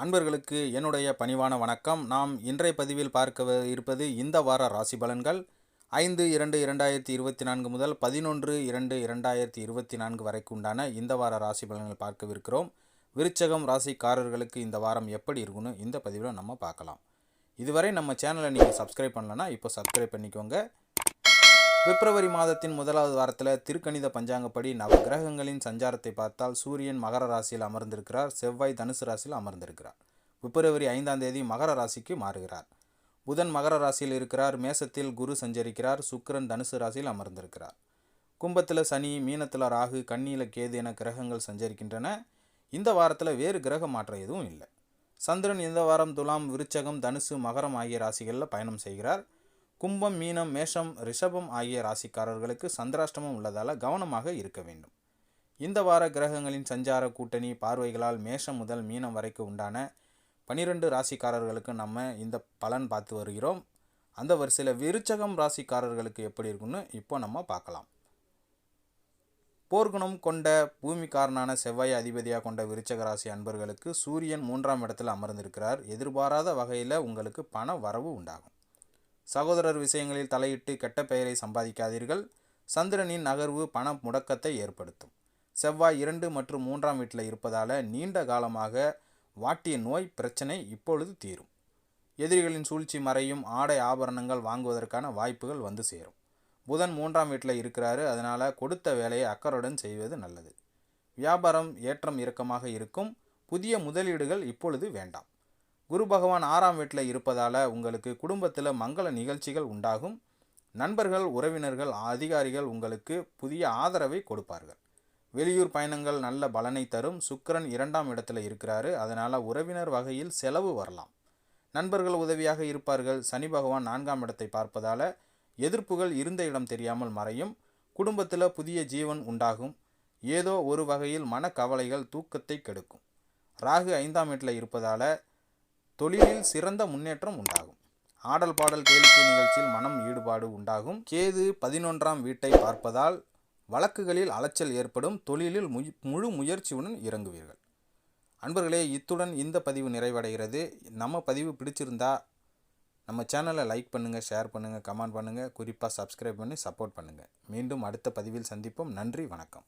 அன்பர்களுக்கு என்னுடைய பணிவான வணக்கம். நாம் இன்றைய பதிவில் பார்க்க இருப்பது இந்த வார ராசி பலன்கள். ஐந்து இரண்டு இரண்டாயிரத்தி இருபத்தி நான்கு முதல் பதினொன்று இரண்டு இரண்டாயிரத்தி இருபத்தி நான்கு வரைக்கு உண்டான இந்த வார ராசி பலன்கள் பார்க்கவிருக்கிறோம். விருச்சகம் ராசிக்காரர்களுக்கு இந்த வாரம் எப்படி இருக்குன்னு இந்த பதிவில் நம்ம பார்க்கலாம். இதுவரை நம்ம சேனலை நீங்கள் சப்ஸ்கிரைப் பண்ணலன்னா இப்போ சப்ஸ்கிரைப் பண்ணிக்கோங்க. பிப்ரவரி மாதத்தின் முதலாவது வாரத்தில் திருக்கணித பஞ்சாங்கப்படி நவகிரகங்களின் சஞ்சாரத்தை பார்த்தால் சூரியன் மகர ராசியில் அமர்ந்திருக்கிறார் செவ்வாய் தனுசு ராசியில் அமர்ந்திருக்கிறார். பிப்ரவரி ஐந்தாம் தேதி மகர ராசிக்கு மாறுகிறார். புதன் மகர ராசியில் இருக்கிறார் மேசத்தில் குரு சஞ்சரிக்கிறார் சுக்கிரன் தனுசு ராசியில் அமர்ந்திருக்கிறார். கும்பத்தில் சனி மீனத்தில் ராகு கண்ணியில் கேது என கிரகங்கள் சஞ்சரிக்கின்றன. இந்த வாரத்தில் வேறு கிரக மாற்றம் எதுவும் இல்லை. சந்திரன் இந்த வாரம் துலாம் விருச்சகம் தனுசு மகரம் ஆகிய ராசிகளில் பயணம் செய்கிறார். கும்பம் மீனம் மேஷம் ரிஷபம் ஆகிய ராசிக்காரர்களுக்கு சந்திராஷ்டமம் உள்ளதால் கவனமாக இருக்க வேண்டும். இந்த வார கிரகங்களின் சஞ்சார கூட்டணி பார்வைகளால் மேஷம் முதல் மீனம் வரைக்கும் உண்டான பனிரெண்டு ராசிக்காரர்களுக்கு நம்ம இந்த பலன் பார்த்து வருகிறோம். அந்த வரிசையில் விருச்சகம் ராசிக்காரர்களுக்கு எப்படி இருக்குன்னு இப்போ நம்ம பார்க்கலாம். போர்க்குணம் கொண்ட பூமிக்காரனான செவ்வாய் அதிபதியாக கொண்ட விருச்சக ராசி அன்பர்களுக்கு சூரியன் மூன்றாம் இடத்தில் அமர்ந்திருக்கிறார். எதிர்பாராத வகையில் உங்களுக்கு பண வரவு உண்டாகும். சகோதரர் விஷயங்களில் தலையிட்டு கெட்ட பெயரை சம்பாதிக்காதீர்கள். சந்திரனின் நகர்வு பண முடக்கத்தை ஏற்படுத்தும். செவ்வாய் இரண்டு மற்றும் மூன்றாம் வீட்டில் இருப்பதால் நீண்ட காலமாக வாட்டிய நோய் பிரச்சனை இப்பொழுது தீரும். எதிரிகளின் சூழ்ச்சி மறையும் ஆடை ஆபரணங்கள் வாங்குவதற்கான வாய்ப்புகள் வந்து சேரும். புதன் மூன்றாம் வீட்டில் இருக்கிறாரு அதனால் கொடுத்த வேலையை அக்கறையுடன் செய்வது நல்லது. வியாபாரம் ஏற்றம் இறக்கமாக இருக்கும். புதிய முதலீடுகள் இப்பொழுது வேண்டாம். குரு பகவான் ஆறாம் வீட்டில் இருப்பதால் உங்களுக்கு குடும்பத்தில் மங்கள நிகழ்ச்சிகள் உண்டாகும். நண்பர்கள் உறவினர்கள் அதிகாரிகள் உங்களுக்கு புதிய ஆதரவை கொடுப்பார்கள். வெளியூர் பயணங்கள் நல்ல பலனை தரும். சுக்கிரன் இரண்டாம் இடத்துல இருக்கிறாரு. அதனால் உறவினர் வகையில் செலவு வரலாம். நண்பர்கள் உதவியாக இருப்பார்கள். சனி பகவான் நான்காம் இடத்தை பார்ப்பதால் எதிர்ப்புகள் இருந்த இடம் தெரியாமல் மறையும். குடும்பத்தில் புதிய ஜீவன் உண்டாகும். ஏதோ ஒரு வகையில் மனக்கவலைகள் தூக்கத்தை கெடுக்கும். ராகு ஐந்தாம் வீட்டில் இருப்பதால் தொழிலில் சிறந்த முன்னேற்றம் உண்டாகும். ஆடல் பாடல் கேளிக்கை நிகழ்ச்சியில் மனம் ஈடுபாடு உண்டாகும். கேது பதினொன்றாம் வீட்டை பார்ப்பதால் வழக்குகளில் அலைச்சல் ஏற்படும். தொழிலில் முழு முயற்சியுடன் இறங்குவீர்கள். அன்பர்களே இத்துடன் இந்த பதிவு நிறைவடைகிறது. நம்ம பதிவு பிடிச்சிருந்தா நம்ம சேனலை லைக் பண்ணுங்கள் ஷேர் பண்ணுங்கள் கமெண்ட் பண்ணுங்கள் குறிப்பாக சப்ஸ்கிரைப் பண்ணி சப்போர்ட் பண்ணுங்கள் மீண்டும் அடுத்த பதிவில் சந்திப்போம். நன்றி வணக்கம்.